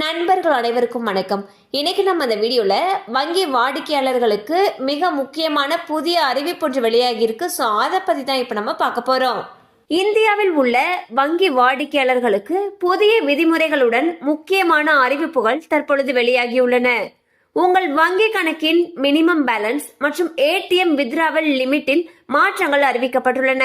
நண்பர்கள் அனைவருக்கும் வணக்கம். இன்னைக்கு நம்ம இந்த வீடியோவில் வங்கி வாடிக்கையாளர்களுக்கு மிக முக்கியமான புதிய அறிவிப்பு ஒன்று வெளியாகி இருக்கு. ஸோ அதை பற்றி தான் இப்போ நம்ம பார்க்க போகிறோம் இந்தியாவில் உள்ள வங்கி வாடிக்கையாளர்களுக்கு புதிய விதிமுறைகளுடன் முக்கியமான அறிவிப்புகள் தற்பொழுது வெளியாகியுள்ளன. உங்கள் வங்கி கணக்கின் மினிமம் பேலன்ஸ் மற்றும் ஏடிஎம் வித்ராவல் லிமிட்டில் மாற்றங்கள் அறிவிக்கப்பட்டுள்ளன.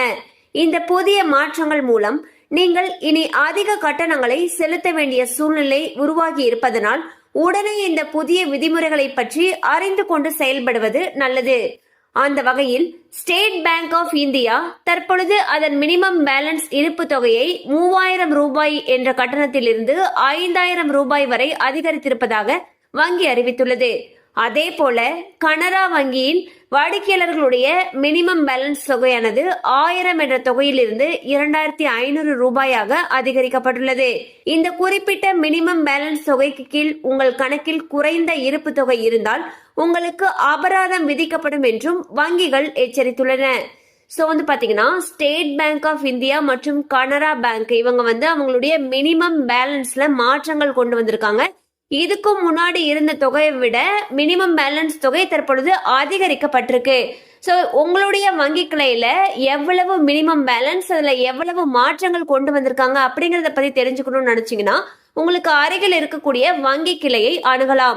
இந்த புதிய மாற்றங்கள் மூலம் நீங்கள் இனி அதிக கட்டணங்களை செலுத்த வேண்டிய சூழ்நிலை உருவாகி இருப்பதனால் உடனே இந்த புதிய விதிமுறைகளை பற்றி அறிந்து கொண்டு செயல்படுவது நல்லது. அந்த வகையில் ஸ்டேட் பேங்க் ஆஃப் இந்தியா தற்பொழுது அதன் மினிமம் பேலன்ஸ் இருப்பு தொகையை மூவாயிரம் ரூபாய் என்ற கட்டணத்திலிருந்து ஐந்தாயிரம் ரூபாய் வரை அதிகரித்திருப்பதாக வங்கி அறிவித்துள்ளது. அதே போல கனரா வங்கியின் வாடிக்கையாளர்களுடைய மினிமம் பேலன்ஸ் தொகையானது ஆயிரம் என்ற தொகையிலிருந்து இரண்டாயிரத்தி ஐநூறு ரூபாயாக அதிகரிக்கப்பட்டுள்ளது. இந்த குறிப்பிட்ட மினிமம் பேலன்ஸ் தொகைக்கு கீழ் உங்கள் கணக்கில் குறைந்த இருப்பு தொகை இருந்தால் உங்களுக்கு அபராதம் விதிக்கப்படும் என்றும் வங்கிகள் எச்சரித்துள்ளன. ஸோ வந்து பார்த்தீங்கன்னா ஸ்டேட் பேங்க் ஆஃப் இந்தியா மற்றும் கனரா பேங்க் இவங்க வந்து அவங்களுடைய மினிமம் பேலன்ஸில் மாற்றங்கள் கொண்டு வந்திருக்காங்க. இதுக்கும் முன்னாடி இருந்த தொகையை விட மினிமம் பேலன்ஸ் தொகை தற்பொழுது அதிகரிக்கப்பட்டிருக்கு. ஸோ உங்களுடைய வங்கி கிளையில எவ்வளவு மினிமம் பேலன்ஸ் அதில் எவ்வளவு மாற்றங்கள் கொண்டு வந்திருக்காங்க அப்படிங்கிறத பற்றி தெரிஞ்சுக்கணும்னு நினச்சிங்கன்னா உங்களுக்கு அருகில் இருக்கக்கூடிய வங்கி கிளையை அணுகலாம்.